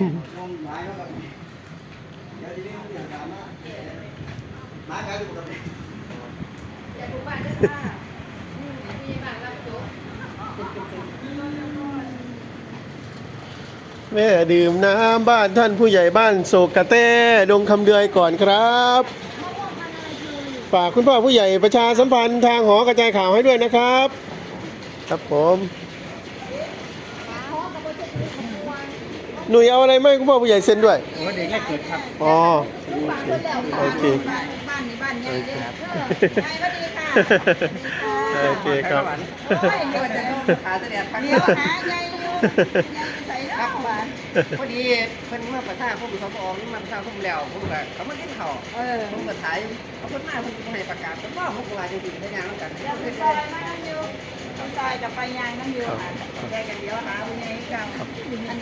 แม่ดื่มน้ำบ้านท่านผู้ใหญ่บ้านโศกกระเต้ดงคำเดือยก่อนครับ ฝากคุณพ่อผู้ใหญ่ประชาสัมพันธ์ทางหอกระจายข่าวให้ด้วยนะครับ ครับผม หนุ่ยเอาอะไรไหมคุณพ่อผู้ใหญ่เซ็นด้วยโอ้เด็กแรกเกิดครับอ๋อโอเคบ้านบ้านนี่บ้านใหญ่เด้อเออยายสวัสดีค่ะโอเคครับโอ้ยเดี๋ยวเดี๋ยวขาเสด็จครับเดี๋ยวหายายอยู่ยายใส่แล้วบ้านพอดีเพิ่นมาประท่าผมเขาบอกนี่มาประท่าผมแล้วผมก็เขามาเล่นเขาเออผมก็ถ่ายเขาคนมาผมก็ให้ประกาศผมว่าผมก็ลายจริงๆได้ยังแล้วกันเดี๋ยวไปซอยมานั่งอยู่ไปซอยจะไปยางนั่งอยู่ค่ะแยกกันเดียวหาคุณยายเก่าอัน